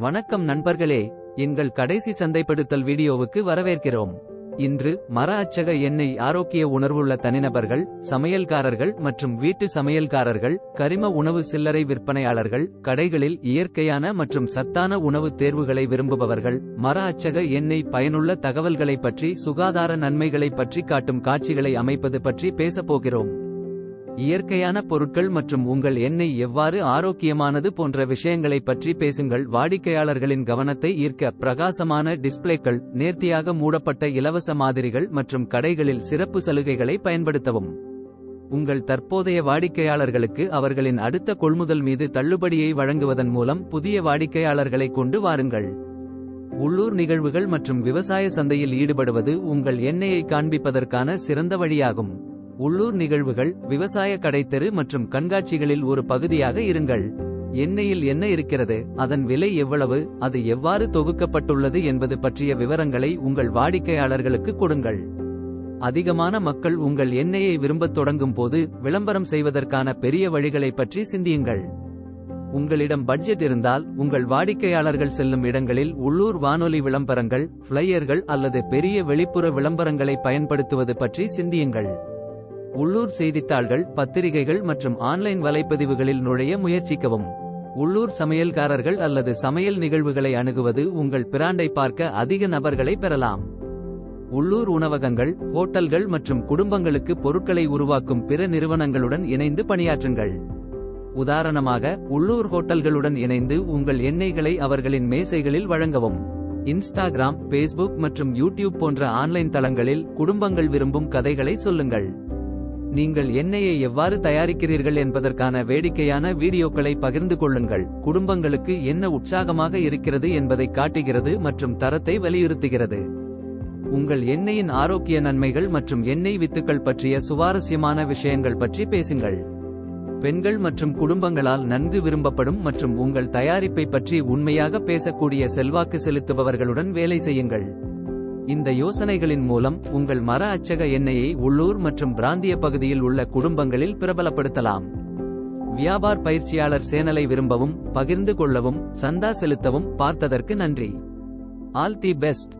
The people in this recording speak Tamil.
வணக்கம் நண்பர்களே எங்கள் கடைசி சந்தைப்படுத்தல் வீடியோவுக்கு வரவேற்கிறோம். இன்று மர அச்சக எண்ணெய் ஆரோக்கிய உணர்வுள்ள தனிநபர்கள் சமையல்காரர்கள் மற்றும் வீட்டு சமையல்காரர்கள் கரிம உணவு சில்லறை விற்பனையாளர்கள் கடைகளில் இயற்கையான மற்றும் சத்தான உணவு தேர்வுகளை விரும்புபவர்கள் மர அச்சக எண்ணெய் பயனுள்ள தகவல்களை பற்றி சுகாதார நன்மைகளை பற்றி காட்டும் காட்சிகளை அமைப்பது பற்றி பேசப்போகிறோம் இயற்கையான பொருட்கள் மற்றும் உங்கள் எண்ணெய் எவ்வாறு ஆரோக்கியமானது போன்ற விஷயங்களை பற்றி பேசுங்கள். வாடிக்கையாளர்களின் கவனத்தை ஈர்க்க பிரகாசமான டிஸ்ப்ளேக்கள் நேர்த்தியாக மூடப்பட்ட இலவச மாதிரிகள் மற்றும் கடைகளில் சிறப்பு சலுகைகளை பயன்படுத்தவும். உங்கள் தற்போதைய வாடிக்கையாளர்களுக்கு அவர்களின் அடுத்த கொள்முதல் மீது தள்ளுபடியை வழங்குவதன் மூலம் புதிய வாடிக்கையாளர்களை கொண்டு வாருங்கள். உள்ளூர் நிகழ்வுகள் மற்றும் விவசாய சந்தையில் ஈடுபடுவது உங்கள் எண்ணெயை காண்பிப்பதற்கான சிறந்த வழியாகும். உள்ளூர் நிகழ்வுகள் விவசாய கடைத்தெரு மற்றும் கண்காட்சிகளில் ஒரு பகுதியாக இருங்கள். எண்ணெயில் என்ன இருக்கிறது அதன் விலை எவ்வளவு அது எவ்வாறு தொகுக்கப்பட்டுள்ளது என்பது பற்றிய விவரங்களை உங்கள் வாடிக்கையாளர்களுக்கு கொடுங்கள். அதிகமான மக்கள் உங்கள் எண்ணெயை விரும்பத் தொடங்கும் போது விளம்பரம் செய்வதற்கான பெரிய வழிகளை பற்றி சிந்தியுங்கள். உங்களிடம் பட்ஜெட் இருந்தால் உங்கள் வாடிக்கையாளர்கள் செல்லும் இடங்களில் உள்ளூர் வானொலி விளம்பரங்கள் ஃப்ளையர்கள் அல்லது பெரிய வெளிப்புற விளம்பரங்களை பயன்படுத்துவது பற்றி சிந்தியுங்கள். உள்ளூர் செய்தித்தாள்கள் பத்திரிகைகள் மற்றும் ஆன்லைன் வலைப்பதிவுகளில் நுழைய முயற்சிக்கவும். உள்ளூர் சமையல்காரர்கள் அல்லது சமையல் நிகழ்வுகளை அணுகுவது உங்கள் பிராண்டை பார்க்க அதிக நபர்களை பெறலாம். உள்ளூர் உணவகங்கள் ஹோட்டல்கள் மற்றும் குடும்பங்களுக்கு பொருட்களை உருவாக்கும் பிற நிறுவனங்களுடன் இணைந்து பணியாற்றுங்கள். உதாரணமாக உள்ளூர் ஹோட்டல்களுடன் இணைந்து உங்கள் எண்ணெய்களை அவர்களின் மேசைகளில் வழங்கவும். இன்ஸ்டாகிராம் பேஸ்புக் மற்றும் யூடியூப் போன்ற ஆன்லைன் தளங்களில் குடும்பங்கள் விரும்பும் கதைகளை சொல்லுங்கள். நீங்கள் எண்ணெயை எவ்வாறு தயாரிக்கிறீர்கள் என்பதற்கான வேடிக்கையான வீடியோக்களை பகிர்ந்து கொள்ளுங்கள். குடும்பங்களுக்கு என்ன உற்சாகமாக இருக்கிறது என்பதை காட்டுகிறது மற்றும் தரத்தை வலியுறுத்துகிறது. உங்கள் எண்ணெயின் ஆரோக்கிய நன்மைகள் மற்றும் எண்ணெய் வித்துக்கள் பற்றிய சுவாரஸ்யமான விஷயங்கள் பற்றி பேசுங்கள். பெண்கள் மற்றும் குடும்பங்களால் நன்கு விரும்பப்படும் மற்றும் உங்கள் தயாரிப்பை பற்றி உண்மையாக பேசக்கூடிய செல்வாக்கு செலுத்துபவர்களுடன் வேலை செய்யுங்கள். இந்த யோசனைகளின் மூலம் உங்கள் மர அச்சக எண்ணெயை உள்ளூர் மற்றும் பிராந்திய பகுதியில் உள்ள குடும்பங்களில் பிரபலப்படுத்தலாம். வியாபார் பயிற்சியாளர் சேனலை விரும்பவும் பகிர்ந்து கொள்ளவும் சந்தா செலுத்தவும் பார்த்ததற்கு நன்றி. All the best.